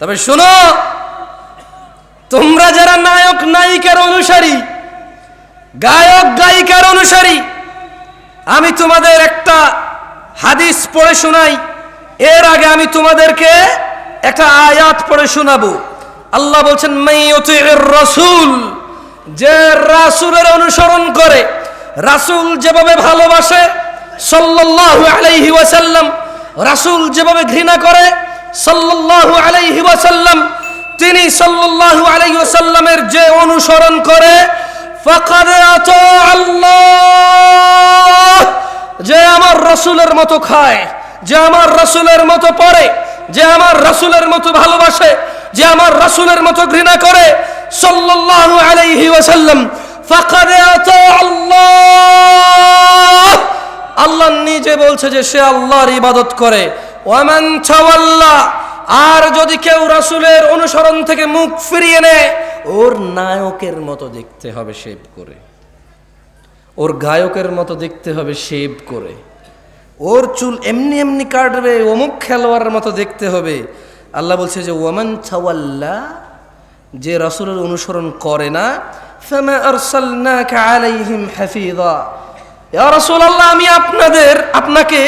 তবে শোনো, তোমরা যারা নায়ক নায়িকার অনুসারী, গায়ক গায়িকার অনুসারী, আমি তোমাদের একটা হাদিস পড়ে শোনাই। এর আগে আমি তোমাদেরকে একটা আয়াত পড়ে শোনাবো। আল্লাহ বলছেন রাসূল যে রাসূলের অনুসরণ করে, রাসূল যেভাবে ভালোবাসে, সাল্লাল্লাহু আলাইহি ওয়াসাল্লাম, রাসূল যেভাবে ঘৃণা করে সাল্লাল্লাহু আলাইহি ওয়াসাল্লাম, তিনি সাল্লাল্লাহু আলাইহি ওয়াসাল্লামের যে অনুসরণ করে আল্লাহ যে আমার রসুলের মতো খায়, যে আমার রসুলের মতো পড়ে, যে আমার রসুলের মতো ভালোবাসে, যে আমার রসুলের মতো ঘৃণা করে, সাল্লাল্লাহু আলাইহি ওয়াসাল্লাম আল্লাহ আল্লাহ নিজে বলছে যে সে আল্লাহর ইবাদত করে। ওয়ামান আর যদি কেউ রাসূলের অনুসরণ থেকে মুখ ফিরিয়ে নেয়, ওর নায়কের মতো দেখতে হবে শেভ করে। ওর গায়কের মতো দেখতে হবে শেভ করে। ওর চুল এমনি এমনি কাটবে, অমুক খেলোয়াড়ের মতো দেখতে হবে। আল্লাহ বলছে যে, ওয়ামান ছাওয়াল্লা যে রাসূলের অনুসরণ করে না আমি আপনাদের, আপনাকে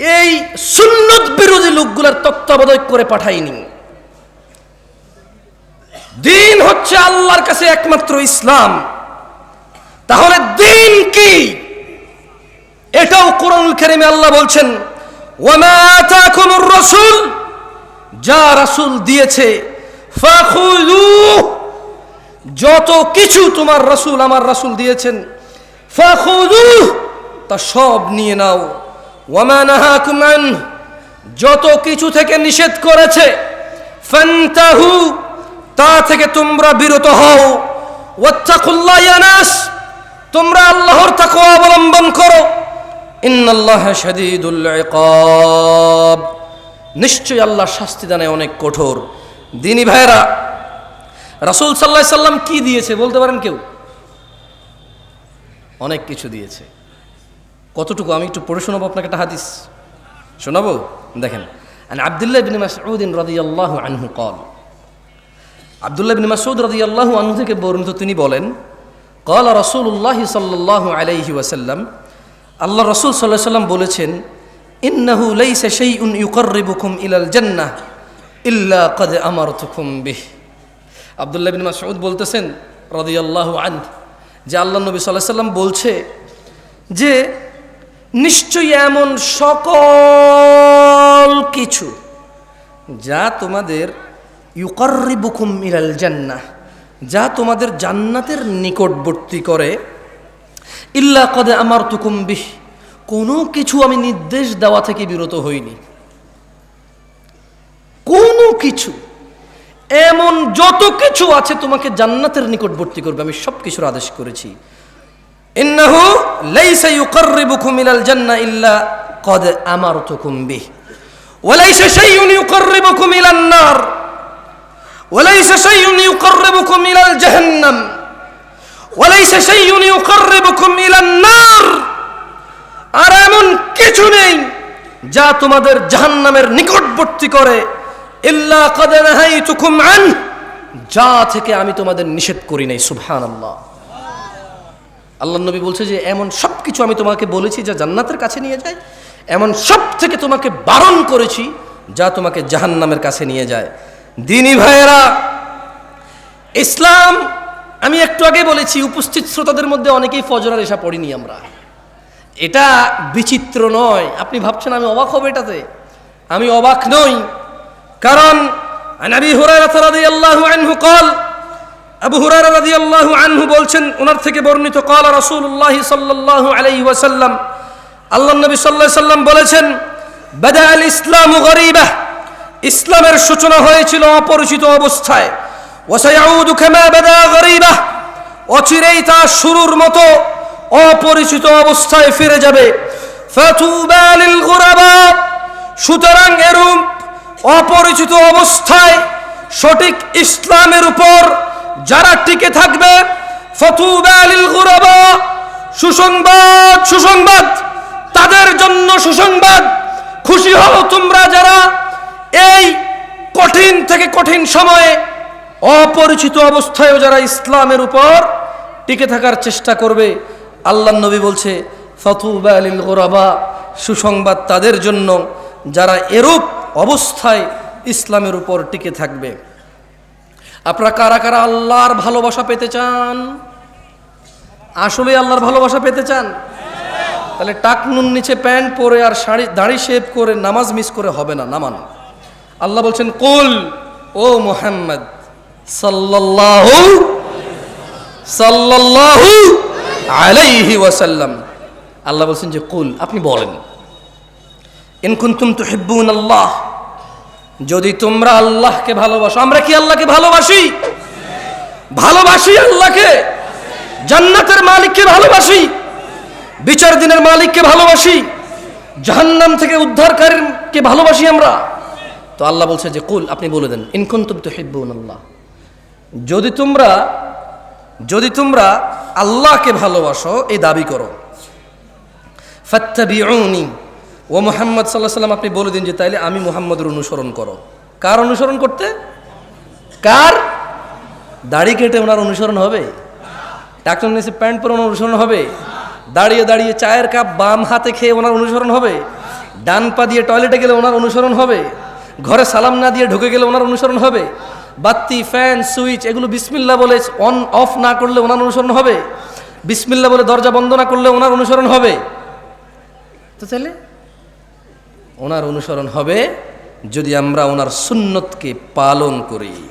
এই সুন্নত বিরোধী লোকগুলোর তত্ত্বাবধায়ক করে পাঠাইনি। দিন হচ্ছে আল্লাহর কাছে একমাত্র ইসলাম। তাহলে দিন কি? এটাও কোরআনুল কারীমে আল্লাহ বলছেন, ওয়ামা যা রাসূল দিয়েছে যত কিছু তোমার রাসূল আমার রাসূল দিয়েছেন ফাখুযু তা সব নিয়ে নাও। ওয়ামা নাহাকুম আন, যত কিছু থেকে নিষেধ করেছে, ফান্তাহু, তা থেকে তোমরা বিরত হও। ওয়াত্তাকুল্লাহ ইয়া নাস, তোমরা আল্লাহর তাকওয়া অবলম্বন করো। ইন্নাল্লাহ শাদীদুল ইকাব। নিশ্চয়ই আল্লাহ শাস্তি দানে অনেক কঠোর। দিনী ভাইরা রাসূল সাল্লাল্লাহু আলাইহি সাল্লাম কি দিয়েছে বলতে পারেন কেউ? অনেক কিছু দিয়েছে। কতটুকু আমি একটু পড়ে শোনাবো আপনাকে একটা হাদিস? শোনাবো? দেখেন, আন আবদুল্লাহ বিন মাসউদ্দিন রাদিয়াল্লাহু আনহু কল আবদুল্লাহ বিন মাসউদ রাদিয়াল্লাহু আনহু থেকে বর্ণিত তিনি বলেন কল রসুল্লাহ সাল্লাহ আলাইহি ওয়াসাল্লাম। আল্লাহ রসুল সাল্লাহ সাল্লাম বলেছেন, ইন্নাহু লাইসা শাইউন ইউকাররিবুকুম ইলাল জান্নাহ ইল্লা কদ আমারতুকুম বিহ। আবদুল্লাহ বিন মাসউদ বলতেছেন রাদি আল্লাহ আন যে আল্লাহ নবী সাল্লাহ সাল্লাম বলছে যে নিশ্চয়ই এমন সকল কিছু যা তোমাদের ইউকাররিবুকুম ইলাল জান্নাহ, যা তোমাদের জান্নাতের নিকটবর্তী করে। ইল্লা কদে আমার তুকুম বিহ, কোনো কিছু আমি নির্দেশ দেওয়া থেকে বিরত হইনি। কোনো কিছু, এমন যত কিছু আছে তোমাকে জান্নাতের নিকটবর্তী করবে, আমি সব কিছুর আদেশ করেছি। ইন্নাহু লাইসা ইউকাররিবুকুম ইলাল জান্নাহ ইল্লা কদ আমারতুকুম বিহ। ওয়ালাইসা শাইউন ইউকাররিবুকুম ইলান নার। ওয়ালাইসা শাইউন ইউকাররিবুকুম ইলাল জাহান্নাম। ওয়ালাইসা শাইউন ইউকাররিবুকুম ইলান নার। আর এমন কিছু নেই যা তোমাদের জাহান্নামের নিকটবর্তী করে। ইল্লা কদ নাহাইতুকুম আন যা থেকে আমি তোমাদের নিষেধ করি নাই, সুবহানাল্লাহ। আল্লাহ নবী বলছে যে, এমন সব কিছু আমি তোমাকে বলেছি যা জান্নাতের কাছে নিয়ে যায়। এমন সব থেকে তোমাকে বারণ করেছি যা তোমাকে জাহান্নামের কাছে নিয়ে যায়। দিনী ভাইয়েরা, ইসলাম, আমি একটু আগে বলেছি, উপস্থিত শ্রোতাদের মধ্যে অনেকেই ফজরার এসা পড়িনি আমরা। এটা বিচিত্র নয়। আপনি ভাবছেন আমি অবাক হব এটাতে? আমি অবাক নই। কারণ আনাবি হুরায়রা রাদিয়াল্লাহু আনহু কল আবু হুরারা আল্লাহ আনহু বলছেন ওনার থেকে বর্ণিত, কলা রসুল্লাহ সাল্লাহ আলাইহি ওয়াসাল্লাম, আল্লাহ নবী সাল্লাহ সাল্লাম বলেছেন, বেদা আল ইসলাম গরিবাহ ইসলামের সূচনা হয়েছিল অপরিচিত অবস্থায়। ওসাইউদু খেমা বেদা গরিবাহ অচিরেই তা শুরুর মতো অপরিচিত অবস্থায় ফিরে যাবে। সুতরাং এরূপ অপরিচিত অবস্থায় সঠিক ইসলামের উপর যারা টিকে থাকবে সুসংবাদ সুসংবাদ, তাদের জন্য সুসংবাদ। খুশি হও তোমরা যারা এই কঠিন থেকে কঠিন সময়ে অপরিচিত অবস্থায়ও যারা ইসলামের উপর টিকে থাকার চেষ্টা করবে, আল্লাহ নবী বলছে আলিল সুসংবাদ তাদের জন্য যারা এরূপ অবস্থায় ইসলামের উপর টিকে থাকবে। আপনারা কারা কারা আল্লাহর ভালোবাসা পেতে চান? আসলে আল্লাহর ভালোবাসা পেতে চান? তাহলে টাকনুন নিচে প্যান্ট পরে আর শাড়ি, দাড়ি শেভ করে নামাজ মিস করে হবে না, নামান। আল্লাহ বলছেন, কুল, ও মোহাম্মদ, সাল্লাল্লাহু সাল্লাল্লাহু আলাইহি ওয়াসাল্লাম। আল্লাহ বলছেন যে, কুল, আপনি বলেন। ইন কুনতুম তুহিব্বুন আল্লাহ যদি তোমরা আল্লাহকে ভালোবাসো, আমরা কি আল্লাহকে ভালোবাসি? ভালোবাসি আল্লাহকে। জান্নাতের মালিককে ভালোবাসি। বিচার দিনের মালিককে ভালোবাসি। জাহান্নাম থেকে উদ্ধারকারীকে ভালোবাসি আমরা। তো আল্লাহ বলছে যে, কুল, আপনি বলে দেন ইনকুন্তুম তো আল্লাহ। যদি তোমরা যদি তোমরা আল্লাহকে ভালোবাসো, এই দাবি করো। ফাত্তাবিউনি ও মোহাম্মদ সাল্লাহ সাল্লাম আপনি বলে দিন যে তাইলে আমি মোহাম্মদের অনুসরণ করো। কার অনুসরণ করতে? কার? দাড়ি কেটে ওনার অনুসরণ হবে? ডাক্তার নিচে প্যান্ট পরে ওনার অনুসরণ হবে? দাঁড়িয়ে দাঁড়িয়ে চায়ের কাপ বাম হাতে খেয়ে ওনার অনুসরণ হবে? ডান পা দিয়ে টয়লেটে গেলে ওনার অনুসরণ হবে? ঘরে সালাম না দিয়ে ঢুকে গেলে ওনার অনুসরণ হবে? বাত্তি ফ্যান, সুইচ, এগুলো বিসমিল্লা বলে অন, অফ না করলে ওনার অনুসরণ হবে? বিসমিল্লা বলে দরজা বন্ধ না করলে ওনার অনুসরণ হবে? তো তাহলে ওনার অনুসরণ হবে যদি আমরা ওনার সুন্নতকে পালন করি।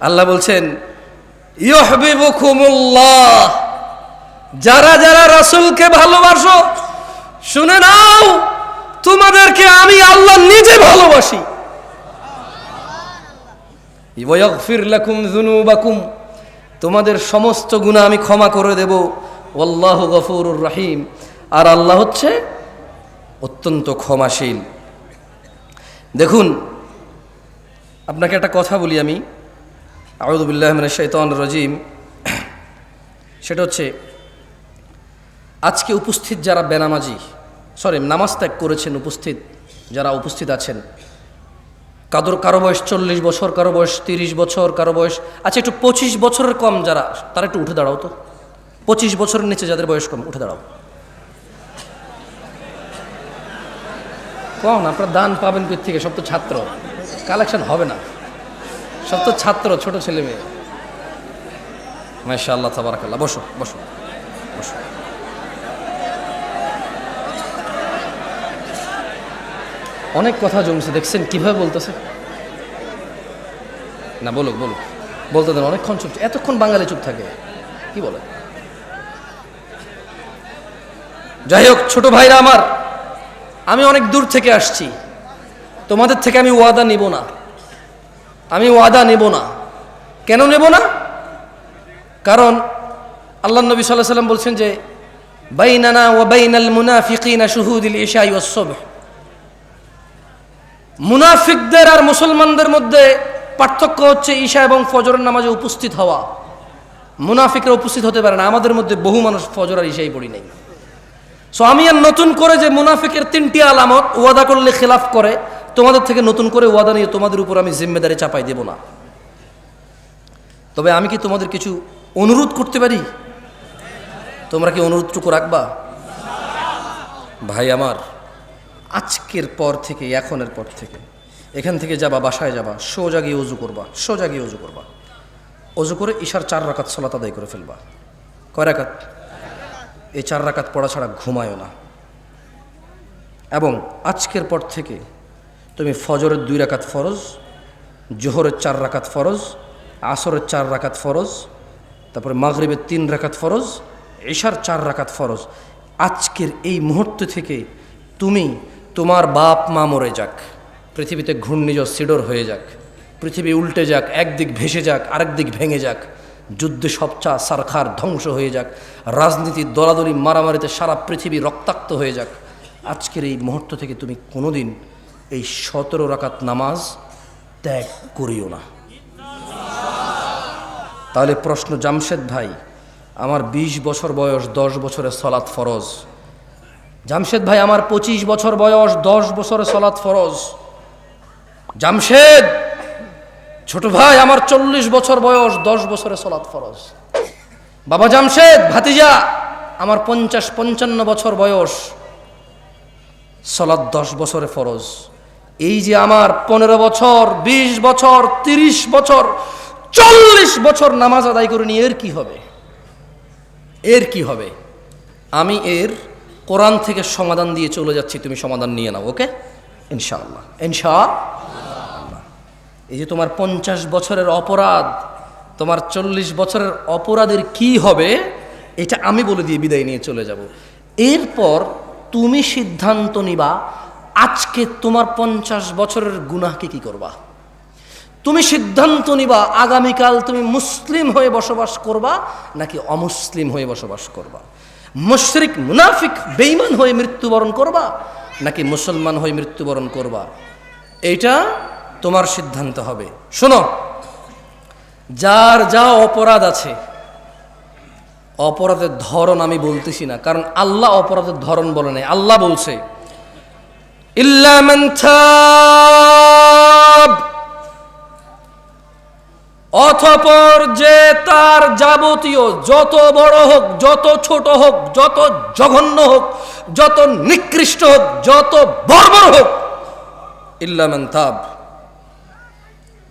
আল্লাহ বলছেন যারা যারা রাসূলকে ভালোবাসো, শুনে নাও, তোমাদেরকে আমি আল্লাহ নিজে ভালোবাসি। তোমাদের সমস্ত গুনাহ আমি ক্ষমা করে দেব। আল্লাহ গফুরুর রহিম। আর আল্লাহ হচ্ছে অত্যন্ত ক্ষমাশীল। দেখুন, আপনাকে একটা কথা বলি আমি। আউদুবিল্লাহ শৈতান রাজিম। সেটা হচ্ছে, আজকে উপস্থিত যারা বেনামাজি, সরি, নামাজ ত্যাগ করেছেন উপস্থিত, যারা উপস্থিত আছেন, কাদর, কারও বয়স চল্লিশ বছর, কারও বয়স তিরিশ বছর, কারও বয়স আচ্ছা একটু পঁচিশ বছরের কম যারা, তারা একটু উঠে দাঁড়াও তো। পঁচিশ বছরের নিচে যাদের বয়স কম, উঠে দাঁড়াও। কম আপনার দান পাবেন কোথ থেকে? সব তো ছাত্র। কালেকশন হবে না। সব তো ছাত্র, ছোট ছেলে মেয়ে। মাসা আল্লাহ তাবারাকাল্লাহ। বসো বসো বসো। অনেক কথা জমছে, দেখছেন কীভাবে বলতেছে? না, বলুক বলুক। বলতে দেন, অনেকক্ষণ চুপ, এতক্ষণ বাঙালি চুপ থাকে। কি বলে? যাই হোক, ছোট ভাইরা আমার আমি অনেক দূর থেকে আসছি। তোমাদের থেকে আমি ওয়াদা নিব না। আমি ওয়াদা নেব না। কেন নেব না? কারণ আল্লাহ নবী সাল্লাহ সাল্লাম বলছেন যে, বাইনানা ও বাইনাল মুনাফিকিনা শুহুদিল ইশাই ওসব মুনাফিকদের আর মুসলমানদের মধ্যে পার্থক্য হচ্ছে ঈশা এবং ফজরের নামাজে উপস্থিত হওয়া। মুনাফিকরা উপস্থিত হতে পারে না। আমাদের মধ্যে বহু মানুষ ফজর আর ঈশাই পড়ি নাই। সো আমি আর নতুন করে যে মুনাফিকের তিনটি আলামত ওয়াদা করলে খেলাফ করে, তোমাদের থেকে নতুন করে ওয়াদা নিয়ে তোমাদের উপর আমি জিম্মেদারি চাপাই দেব না। তবে আমি কি তোমাদের কিছু অনুরোধ করতে পারি? তোমরা কি অনুরোধটুকু রাখবা? ভাই আমার, আজকের পর থেকে, এখনের পর থেকে, এখান থেকে যাবা, বাসায় যাবা, সোজা গিয়ে অজু করবা, সোজা গিয়ে অজু করবা। অজু করে ঈশার চার রাকাত সলাত আদায় করে ফেলবা। কয় রাকাত? এই চার রাকাত পড়া ছাড়া ঘুমায়ও না। এবং আজকের পর থেকে তুমি ফজরের দুই রাকাত ফরজ, জোহরের চার রাকাত ফরজ, আসরের চার রাকাত ফরজ, তারপরে মাগরিবের তিন রাকাত ফরজ এশার চার রাকাত ফরজ। আজকের এই মুহূর্ত থেকে তুমি তোমার বাপ মা মরে যাক, পৃথিবীতে ঘূর্ণিঝড়, সিডর হয়ে যাক, পৃথিবী উল্টে যাক, একদিক ভেসে যাক আরেক দিক ভেঙে যাক যুদ্ধে সবচা সারখার ধ্বংস হয়ে যাক। রাজনীতির দলাদলি মারামারিতে সারা পৃথিবী রক্তাক্ত হয়ে যাক। আজকের এই মুহূর্ত থেকে তুমি কোনোদিন এই সতেরো রাকাত নামাজ ত্যাগ করিও না। তাহলে প্রশ্ন, জামশেদ ভাই, আমার ২০ বছর বয়স, দশ বছরের সলাৎ ফরজ। জামশেদ ভাই, আমার পঁচিশ বছর বয়স, দশ বছরের সলাৎ ফরজ। জামশেদ! ছোট ভাই, আমার চল্লিশ বছর বয়স, দশ বছরে সলাৎ ফরজ। বাবা জামশেদ, ভাতিজা, আমার পঞ্চাশ পঞ্চান্ন বছর বয়স, সলাৎ দশ বছরে ফরজ। এই যে আমার পনেরো বছর ২০ বছর ৩০ বছর, চল্লিশ বছর নামাজ আদায় করে নিয়ে এর কি হবে? এর কি হবে? আমি এর কোরআন থেকে সমাধান দিয়ে চলে যাচ্ছি, তুমি সমাধান নিয়ে নাও, ওকে? ইনশাআল্লাহ। ইনশা এই যে তোমার পঞ্চাশ বছরের অপরাধ, তোমার চল্লিশ বছরের অপরাধের কি হবে, এটা আমি বলে দিয়ে বিদায় নিয়ে চলে যাব। এরপর তুমি সিদ্ধান্ত নিবা, আজকে তোমার পঞ্চাশ বছরের গুনাহকে কি করবা? তুমি সিদ্ধান্ত নিবা, আগামীকাল তুমি মুসলিম হয়ে বসবাস করবা, নাকি অমুসলিম হয়ে বসবাস করবা? মুশরিক, মুনাফিক, বেঈমান হয়ে মৃত্যুবরণ করবা, নাকি মুসলমান হয়ে মৃত্যুবরণ করবা? এইটা তোমার সিদ্ধান্ত হবে। শোনো, যার যা অপরাধ আছে, অপরাধের ধরন আমি বলতেছি না, কারণ আল্লাহ অপরাধের ধরন বলে নাই। আল্লাহ বলছে অথপর যে তার যাবতীয় যত বড় হোক, যত ছোট হোক, যত জঘন্য হোক, যত নিকৃষ্ট হোক, যত বর্বর হোক ইল্লামান তাব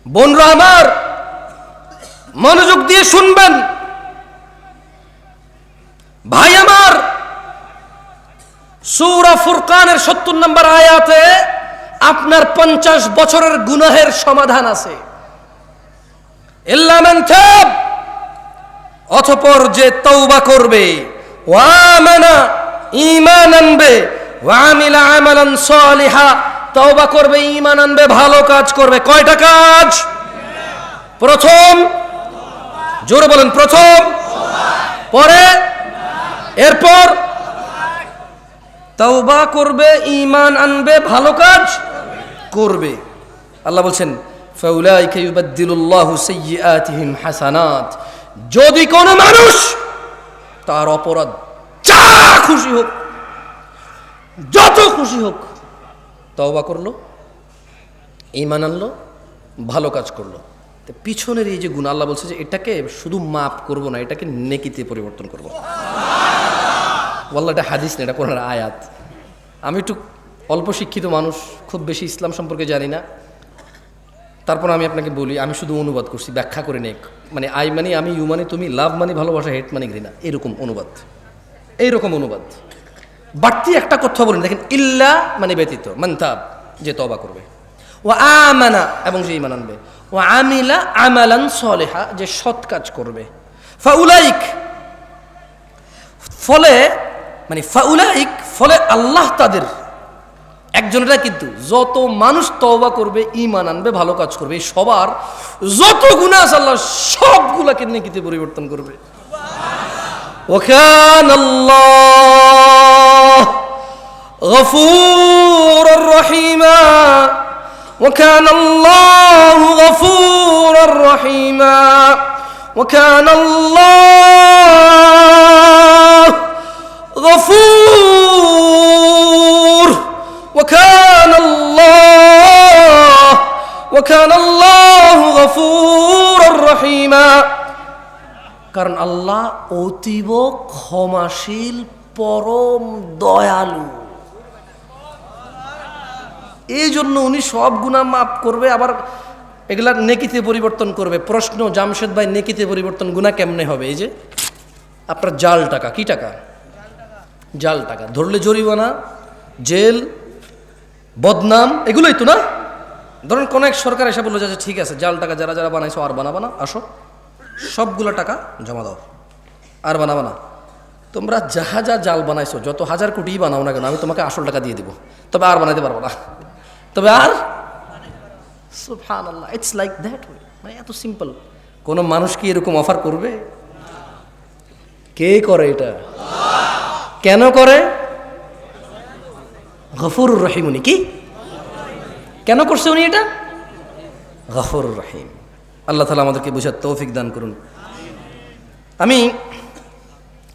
বোনরা আমার মনোযোগ দিয়ে শুনবেন। ভাই আমার, সূরা ফুরকানের সত্তর নম্বর আয়াতে আপনার পঞ্চাশ বছরের গুনাহের সমাধান আছে। অতঃপর যে তৌবা করবে ওয়ামানা ঈমান আনবে ওয়ামিলা আমালান সালিহা তওবা করবে, ঈমান আনবে, ভালো কাজ করবে। কয়টা কাজ? প্রথম, জোরে বলেন, প্রথম, পরে, এরপর, তওবা করবে, ঈমান আনবে, ভালো কাজ করবে। আল্লাহ বলছেন, ফাউলাইকা ইউবাদদিলুল্লাহু সাইয়্যাতিহিম হাসানাত। যদি কোনো মানুষ তার অপরাধ, যা খুশি হোক, যত খুশি হোক তওবা করল, ঈমান আনলো, ভালো কাজ করল। তো পিছনের এই যে গুণ, আল্লাহ বলছে যে এটাকে শুধু মাপ করব না, এটাকে নেকিতে পরিবর্তন করব। বলল এটা হাদিস না, এটা কোরআন আয়াত। আমি একটু অল্প শিক্ষিত মানুষ, খুব বেশি ইসলাম সম্পর্কে জানি না। তারপর আমি আপনাকে বলি, আমি শুধু অনুবাদ করছি, ব্যাখ্যা করে নেক মানে আই মানে আমি ইউ মানে তুমি লাভ মানে ভালোবাসা, হেট মানে ঘৃণা, এরকম অনুবাদ। এইরকম অনুবাদ। বাড়তি একটা কথা বলেন। দেখেন, ইল্লা মানে ব্যতীত, মানতাব, যে তবা করবে। ও আমানা, এবং যে ইমান আনবে। ও আমিলা আমালান সলেহা, যে সৎ কাজ করবে। ফাউলাইক, ফলে মানে ফাউলাইক, ফলে আল্লাহ তাদের, একজনেরা কিন্তু যত মানুষ তওবা করবে ইমান আনবে, ভালো কাজ করবে সবার যত গুণা আছে আল্লাহ সবগুলাকে নেকিতে পরিবর্তন করবে। وكان الله غفورا رحيما. وكان الله غفورا رحيما. وكان الله غفور. وكان الله وكان الله غفورا رحيما. কারণ আল্লাহ অতীব ক্ষমাশীল পরম দয়ালু। এই জন্য উনি সব গুণা মাফ করবে আবার এগুলার নেকিতে পরিবর্তন করবে। প্রশ্ন জামশেদ ভাই নেকিতে পরিবর্তন গুণা কেমনে হবে? এই যে আপনার জাল টাকা কি টাকা? জাল টাকা। ধরলে জরিমানা জেল বদনাম এগুলোই তো না? ধরুন কোন এক সরকার এসে বলল যে আচ্ছা, ঠিক আছে জাল টাকা যারা যারা বানাইছো আর বানাবা না আসো। সবগুলো টাকা জমা দাও। আর বানাবা না। তোমরা যাহা যা জাল বানাইছো, যত হাজার কোটি বানাও না কেন, আমি তোমাকে আসল টাকা দিয়ে দিব। তবে আর বানাইতে পারব না। তবে আর? সুফান আল্লাহ ইটস লাইক দ্যাট ওয়ে মানে এত সিম্পল কোনো মানুষ কি এরকম অফার করবে? কে করে এটা? কেন করে? গফুরুর রহিম উনি কি? কেন করছে উনি এটা? গফুরুর রহিম। আল্লাহ তালা আমাদেরকে বুঝার তৌফিক দান করুন। আমি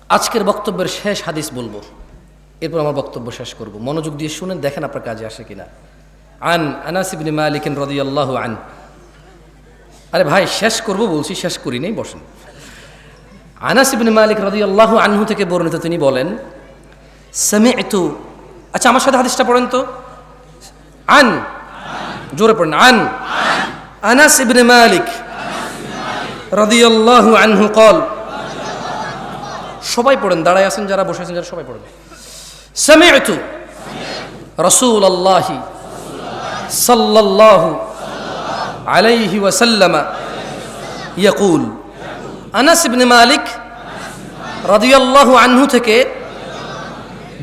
আজকের বক্তব্যের শেষ হাদিস বলব। এরপর আমার বক্তব্য শেষ করব। মনোযোগ দিয়ে শুনেন, দেখেন আপনার কাজে আসে কিনা। আন আনাস ইবনে রদি রাদিয়াল্লাহু আন আরে ভাই, শেষ করব বলছি, শেষ করি নেই, বসেন। আনাস ইবনে মালিক রাদিয়াল্লাহু আনহু থেকে বর্ণিত তিনি বলেন, সামি'তু আচ্ছা আমার সাথে হাদিসটা পড়েন তো। আন, জোরে পড়েন, আন। আনাস ইবনে মালিক রদিয়াল্লাহু আনহু কল। সবাই পড়েন, দাঁড়ায় আছেন, যারা বসে আছেন, যারা সবাই পড়েন। সামিআতু রাসূলুল্লাহি সাল্লাল্লাহু আলাইহি ওয়াসাল্লাম ইয়াকুল। আনাস ইবনে মালিক রাদিয়াল্লাহু আনহু থেকে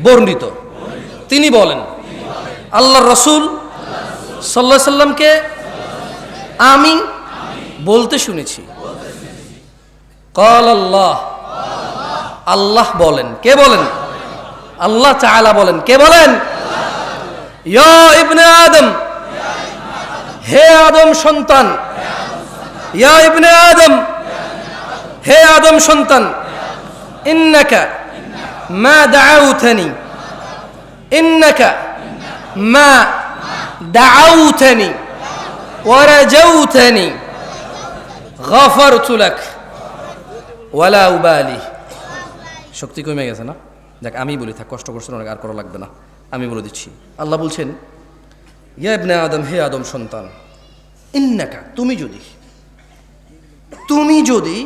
বর্ণিত। তিনি বলেন, আল্লাহর রসুল সাল্লাহ সাল্লামকে আমি বলতে শুনেছি। কল আল্লাহ। আল্লাহ বলেন। কে বলেন? আল্লাহ চালা বলেন। কে বলেন? ইবনে আদম। হে আদম সন্তান। ইয়া ইবনে আদম। হে আদম সন্তান। ইন্নাকা মা দাউথানি ইন্নাকা মা দাউথানি ورجوتني غفرت لك ولا أبالي শক্তি কমে গেছে না দেখ আমি বলি থাক কষ্ট করছেন অনেক আর করা লাগবে না আমি বলে দিচ্ছি আল্লাহ বলছেন ইয়া ইবনে আদম হে আদম সন্তান ইন্নাকা তুমি যদি তুমি যদি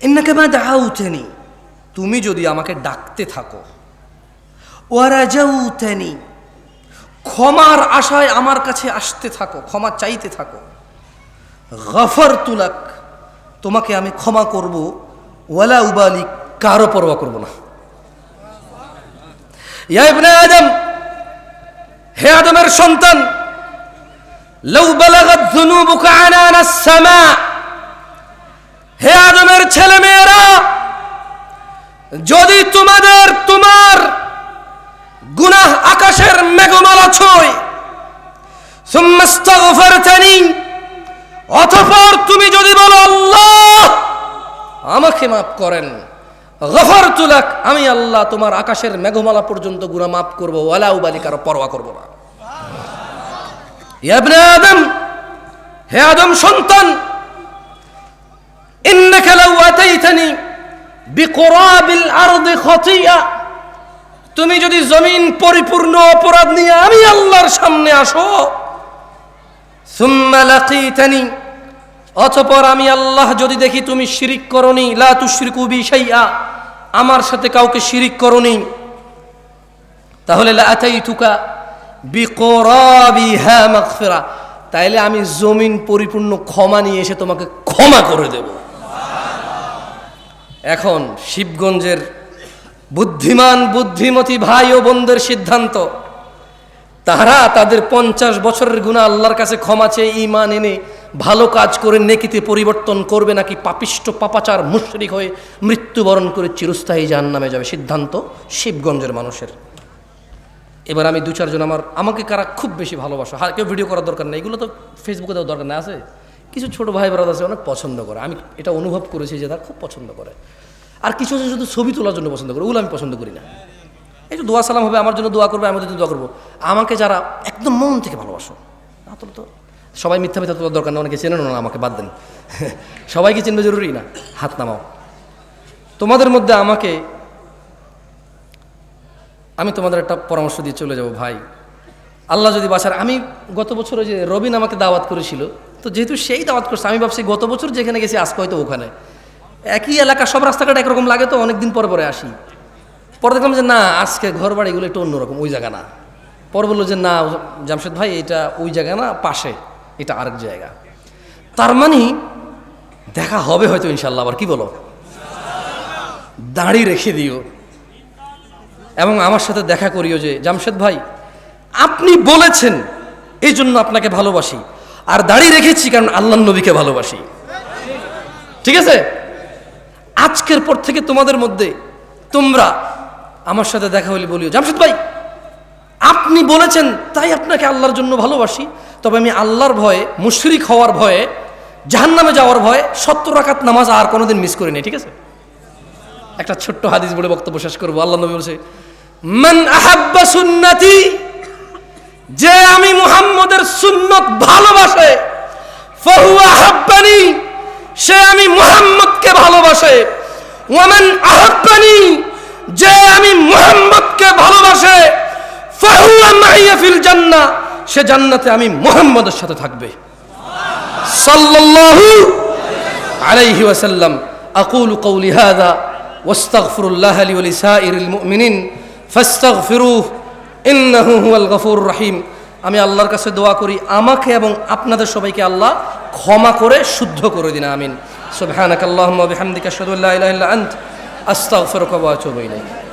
ইন্নাকা মা দাউতানি তুমি যদি আমাকে ডাকতে থাকো ওয়ারাজাউতানি ক্ষমার আশায় আমার কাছে আসতে থাকো, ক্ষমা চাইতে থাকো। গফর তুলাক, তোমাকে আমি ক্ষমা করব, ওয়ালা উবালি কারও পরোয়া করব না। ইয়া আদম, হে আদমের সন্তান লৌ বালাগাত যুনুবুকা আনানাস সামা। হে আদমের ছেলে মেয়েরা যদি তোমাদের তোমার গুনাহ আকাশের মেঘমালা ছয় অতঃপর তুমি যদি বলো, আল্লাহ, আমাকে মাফ করেন। গফর তুলাক আমি আল্লাহ তোমার আকাশের মেঘমালা পর্যন্ত গুণা মাফ করব, ওয়ালা উবালি কারও পরোয়া করব না। আদম, হে আদম সন্তান, ইন্নাকা লাউ আতাইতানি বিকুরাবিল আরদি খতিয়া। তুমি যদি জমিন পরিপূর্ণ অপরাধ নিয়ে আমি আল্লাহর সামনে আসো, সুম্মা লাকিতানি, অতঃপর আমি আল্লাহ যদি দেখি তুমি শিরিক করনি, লা আমার সাথে কাউকে শিরিক করনি, তাহলে তাইলে আমি জমিন পরিপূর্ণ ক্ষমা নিয়ে এসে তোমাকে ক্ষমা করে দেব। এখন শিবগঞ্জের বুদ্ধিমান, বুদ্ধিমতী ভাই ও বোনদের সিদ্ধান্ত। তারা তাদের পঞ্চাশ বছরের গুণা আল্লাহর কাছে ক্ষমা চেয়ে ইমান এনে ভালো কাজ করে নেকিতে পরিবর্তন করবে নাকি পাপিষ্ট, পাপাচার, মুশরিক হয়ে মৃত্যুবরণ করে চিরস্থায়ী যান নামে যাবে? সিদ্ধান্ত শিবগঞ্জের মানুষের। এবার আমি দু চারজন আমার, আমাকে কারা খুব বেশি ভালোবাসো? হ্যাঁ কেউ ভিডিও করার দরকার নেই। এগুলো তো ফেসবুকে দেওয়ার দরকার না আছে? কিছু ছোট ভাই ব্রাদার আছে, অনেক পছন্দ করে। আমি এটা অনুভব করেছি যে তারা খুব পছন্দ করে। আর কিছু আছে শুধু ছবি তোলার জন্য পছন্দ করে, ওগুলো আমি পছন্দ করি না। এই যে দোয়া সালাম হবে, আমার জন্য দোয়া করবে আমার জন্য দোয়া করব। আমাকে যারা একদম মন থেকে ভালোবাসো তোর তো সবাই মিথ্যা মিথ্যা তোলার দরকার না, অনেকে চেনে না আমাকে, বাদ দেন। সবাইকে চিনবে জরুরি না, হাত নামাও। তোমাদের মধ্যে আমাকে, আমি তোমাদের একটা পরামর্শ দিয়ে চলে যাব, ভাই। আল্লাহ যদি বাসার আমি গত বছর ওই যে রবিন আমাকে দাওয়াত করেছিল, তো যেহেতু সেই দাওয়াত করছে, আমি ভাবছি গত বছর যেখানে গেছি, আজকে হয়তো ওখানে। একই এলাকা, সব রাস্তাঘাট একরকম লাগে তো, অনেকদিন পরে পরে আসি। পরে দেখলাম যে না, আজকে ঘর বাড়িগুলো একটু অন্যরকম, ওই জায়গা না। পরে বলল যে না, জামশেদ ভাই, এটা ওই জায়গা না, পাশে, এটা আরেক জায়গা। তার মানে দেখা হবে হয়তো ইনশাল্লাহ আবার, কি বলো? দাঁড়ি রেখে দিও। এবং আমার সাথে দেখা করিও যে, জামশেদ ভাই, আপনি বলেছেন, এই জন্য আপনাকে ভালোবাসি। আর দাড়ি রেখেছি কারণ আল্লাহ নবীকে ভালোবাসি। ঠিক আছে? আজকের পর থেকে তোমাদের মধ্যে তোমরা আমার সাথে দেখা হলে বলিও। জামশেদ ভাই, আপনি বলেছেন, তাই আপনাকে আল্লাহর জন্য ভালোবাসি, তবে আমি আল্লাহর ভয়ে, মুশরিক হওয়ার ভয়ে, জাহান্নামে যাওয়ার ভয়ে সত্তর রাকাত নামাজ আর কোনোদিন মিস করিনি, ঠিক আছে? একটা ছোট্ট হাদিস বলে বক্তব্য শেষ করব। আল্লাহ নবী বলছে, মান আহাব্বা সুন্নতি যে আমি মুহাম্মদের সুন্নত ভালোবাসে, ফাহুয়া আহাব্বানি সে আমি মোহাম্মদকে ভালোবাসে। ওমান আহাব্বানি, যে আমি মোহাম্মদকে ভালোবাসে। ফাহুয়া মাইয়া ফিল জান্নাহ, সে জান্নাতে আমি মোহাম্মদের সাথে থাকবে। সাল্লাল্লাহু আলাইহি ওয়াসাল্লাম, আকুলু কওলি হাদা ওয়াস্তাগফিরুল্লাহ লি ওয়া লিসাইরিল মুমিনিন, ফাস্তাগফিরুহু, ইন্নাহু হুয়াল গফুরুর রহিম। আমি আল্লাহর কাছে দোয়া করি আমাকে এবং আপনাদের সবাইকে আল্লাহ ক্ষমা করে শুদ্ধ করে দিন, আমিন। সুবহানাকাল্লাহুম্মা আল্লাহ ইলাহা ইল্লা আন্ত। আতুবু ইলাইক।